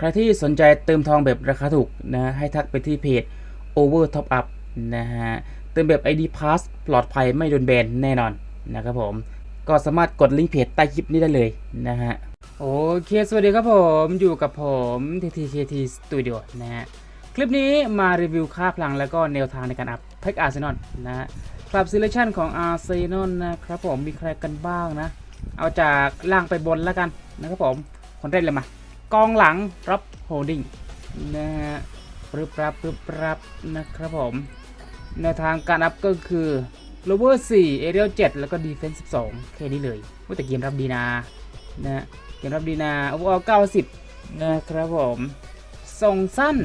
ใครที่สนใจเติมทองแบบราคาถูกนะให้ทักไปที่เพจ Over Top Up นะฮะเติมแบบ ID Pass ปลอดภัยไม่โดนแบนแน่นอนนะครับผม ก็สามารถกดลิงก์เพจใต้คลิปนี้ได้เลยนะฮะโอเค สวัสดีครับผมอยู่กับผม TTKT Studio นะฮะคลิปนี้มารีวิวค่าพลังแล้วก็แนวทางในการอัพแพ็กอาร์เซนอลนะฮะคลับซีเลชันของอาร์เซนอลนะครับผมมีใครกันบ้างนะ เอาจากล่างไปบนแล้วกันนะครับผม คนแรกเลยมา กองหลังรับโฮลดิ้งนะฮะปรึบปรับปรึบปรับนะครับผมแนวทางการอัพก็คือ lower 4 aerial 7แล้วก็ defense 12แค่นี้เลยว่าแต่เกมรับดีนานะเกมรับดีนา overall 90นะครับผมส่งสั้น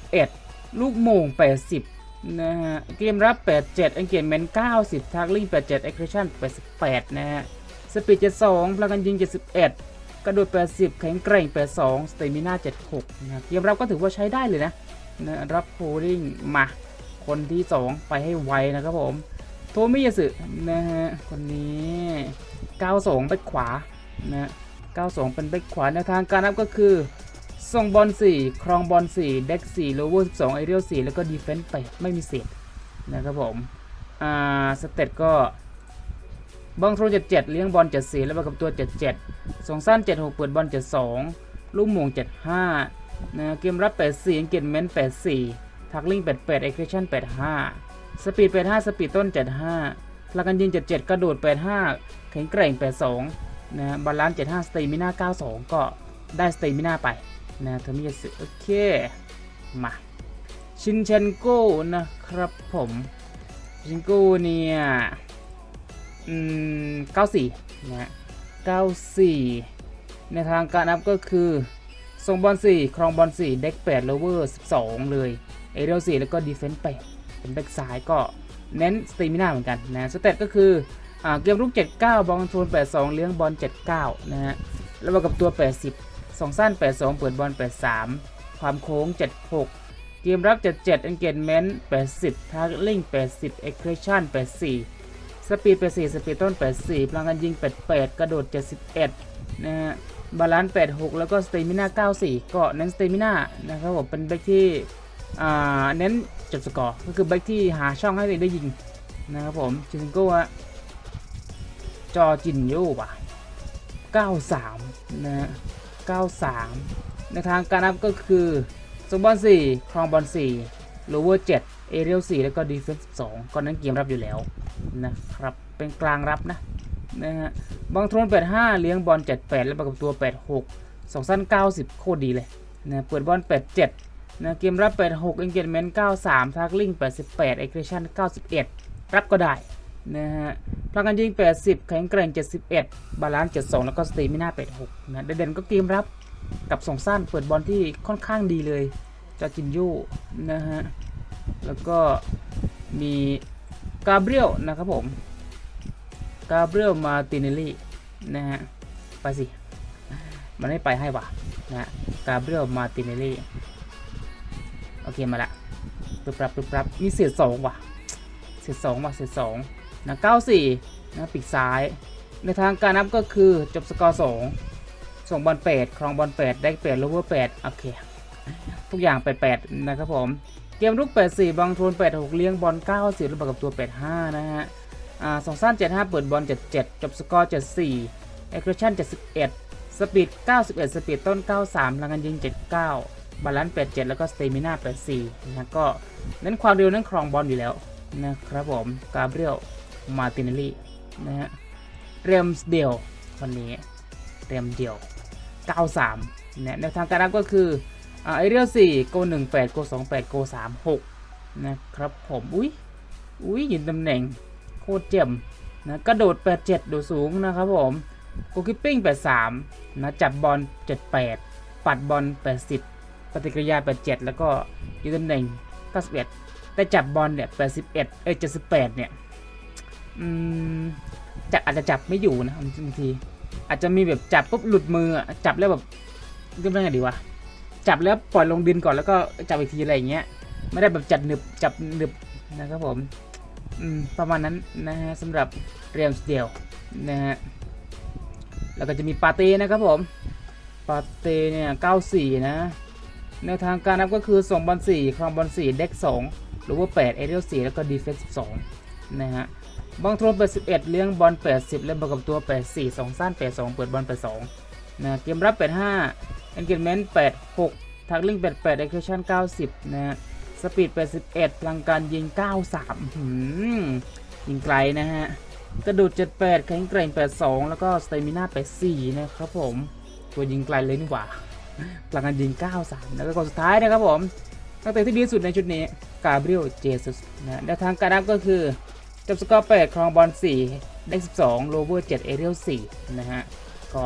71 ลูกโมง 80 นะฮะ เกมรับ 87 engagement 90 tackling 87 aggression 88 นะฮะสปีด72พลังการยิง 71 กระโดด 80 แข็งแกร่ง 82 สเตมิน่า 76 นะครับเกมรับก็ถือว่าใช้ได้เลยนะนะรับโคดิ้งมา คนที่ 2 ไปให้ไวนะครับผม โทมิยาสึนะฮะ คนนี้ 92 ไปขวา นะ 92 เป็นแบ็คขวาแนวทางการนับก็คือ ส่งบอล 4 ครองบอล 4 เด็ก 4 โลเวอร์ 12 ไอเรียล 4 แล้วก็ดีเฟนส์8ไม่มีเศษนะครับผม อ่า สเตตก็ บังทร77 เลี้ยงบอล74 แล้วประกับตัว 77 ส่งสั้น 76 เปิดบอล72 ลูกมง 75นะเกมรับ 84อังเกตเมนต์84 ทักลิง 88 เอ็กเ t ชั่น 85 สปีด 85 สปีดต้น 75พลังการยิง 77 กระโดด 85 แข็งแกร่ง 82 นะบาลานซ์ 75สเตมิน่า 92 ก็ได้สเตมิน่าไปนะเทอร์มิยาสึโอเค มา ชินเชนโก้นะครับผม ชินโก้เนี่ย อืม94นะฮะ94ในทางการนับก็คือส่งบอล4ครองบอล4เด็ก8โลเวอร์12เลยเอเรียล4แล้วก็ดีเฟนส์8เป็นแบ็กซ้ายก็เน้นสเตมิน่าเหมือนกันนะสเตตก็คืออ่าเกมรุก 79 บอลคอน82 เลี้ยงบอล 79 นะฮะ แล้วมากับตัว 80 สองสั้น 82 เปิดบอล 83 ความโค้ง 76 เกมรับ 77 engagement 80 tackling 80 aggression 84 สปีด 84 สปีดต้น 84 พลังการยิง 88 กระโดด 71 นะฮะ บาลานซ์ 86 แล้วก็สเตมิน่า 94 ก็เน้นสเตมิน่านะครับผม เป็นแบ็กที่อ่าเน้นจบสกอร์ ก็คือแบ็กที่หาช่องให้ตัวเองได้ยิงนะครับผมชิซิงโก้อะจอจินโย่ว่ะ 93 นะฮะ 93 ในทางการนับก็คือส่งบอล4ครองบอล4โลเวอร์ 7 เอเรียล4แล้วก็ดีเฟนส์2ก็นั้นเกมรับอยู่แล้วนะครับ เป็นกลางรับนะนะฮะบางโทน 85 เลี้ยงบอล 78 แล้วประกบตัว 86 สองสั้น 90 โคตรดีเลยนะเปิดบอล 87นะเกมรับ 86 engagement 93 tackling 88 aggression 91 รับก็ได้นะฮะพลังการยิง 80 แข็งแกร่ง 71 บาลานซ์ 72 แล้วก็สเตมิน่า 86 นะเด่นๆก็เกมรับกับส่งสั้นเปิดบอลที่ค่อนข้างดีเลยจอจินยูนะฮะ แล้วก็มีกาเบรียลนะครับผมกาเบรียลมาตินเนลลี่นะฮะไปสิ มันไม่ไปให้ว่ะนะฮะกาเบรียลมาตินเนลลี่โอเคมาละปึ๊บปรับปึ๊บปรับมีเศษสองว่ะเศษสองว่ะเศษสองนะ94นะปีกซ้าย ในทางการนับก็คือจบสกอร์2ส่งบอล8ครองบอล8ได้8โลเวอร์8โอเค ทุกอย่าง88นะครับผม เกมลุก 84 บางโทน86 เลี้ยงบอล 90แล้วประกับตัว 85 นะฮะ อ่าสองสั้น 75 เปิดบอล 77 จบสกอร์ 74เอ็กซ์ชั่น71 สปีด 91 สปีดต้น 93ลังงานยิง 79 บาลานซ์ 87 แล้วก็สเตมิน่า 84 นะก็เน้นความเร็วเน้นครองบอลอยู่แล้วนะครับผม กาเบรียล มาตินเลลี่นะฮะ เรมส์เดียวคนนี้ เรมเดียว 93นี่ยแนวทางการรับก็คือ อ่าไอเรียล4โก18โก28โก36นะครับผมอุ้ยอุ้ยยืนตำแหน่งโคตรเจ็มนะกระโดด 87 โดดสูงนะครับผมโกคิปปิ้ง 83 นะจับบอล 78 ปัดบอล 80 ปฏิกิริยา 87 แล้วก็ยืนตำแหน่ง 91 แต่จับบอลเนี่ย 81 เอ้ย 78 เนี่ย อืมจับอาจจะจับไม่อยู่นะบางที อาจจะมีแบบจับปุ๊บหลุดมืออะจับแล้วแบบเรียกว่าไงดีวะ จับแล้วปล่อยลงดินก่อนแล้วก็จับอีกทีอะไรอย่างเงี้ย ไม่ได้แบบจัดหนึบจับหนึบนะครับผมประมาณนั้นนะฮะสำหรับเรียมสเดียวนะฮะแล้วก็จะมีปาเต้นะครับผม ปาเตเนี่ย94นะแนวทางการนับก็คือส่งบอล4ครองบอล4เด็ก2หรือว่า8เอเรียล4แล้วก็ดีเฟนส์12นะฮะบางโทน81เลี้ยงบอล80และบวกกับตัว 84 2สั้น82 เปิดบอล82นะเกมรับ85 engagement 86ทักลิง88 execution 90 นะฮะสปีด81พลังการยิง 93หืมยิงไกลนะฮะ กระโดด78แข็งแกร่ง 82 แล้วก็สเตมิน่า84 นะครับผมตัวยิงไกลเลยนี่หว่าพลังงานยิง 93 แล้วก็คนสุดท้ายนะครับผมนักเตะที่ดีสุดในชุดนี้กาเบรียลเจสุสนะแนวทางการนับก็คือจับสกอร์8ครองบอล4ได้12 โลเวอร์ 7 เอเรียล4นะฮะ ก็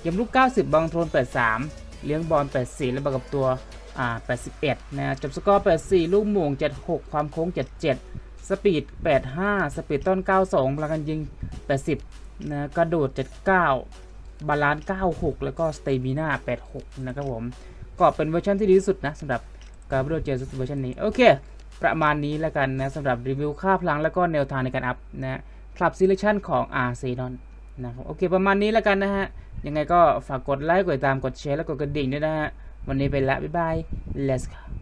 เกมลุก90บอลโทน 83 เลี้ยงบอล 84 แล้วบวกกับตัวอ่า81 นะจบสกอร์ 84 ลูกหม่ง 76 ความโค้ง 77 สปีด 85 สปีดต้น 92พลังการยิง 80 นะกระโดด 79 บาลานซ์ 96 แล้วก็สเตมิน่า 86 นะครับผม ก็เป็นเวอร์ชันที่ดีที่สุดนะสำหรับการบริเจอเวอร์ชันนี้ โอเค ประมาณนี้แล้วกันนะสำหรับรีวิวค่าพลังแล้วก็แนวทางในการอัพนะคลับซีเลคชันของอาร์เซนอลนะครับโอเค ประมาณนี้แล้วกันนะฮะ ยังไงก็ฝากกดไลค์กดติดตามกดแชร์และกดกระดิ่งด้วยนะฮะวันนี้ไปละบ๊ายบาย let's go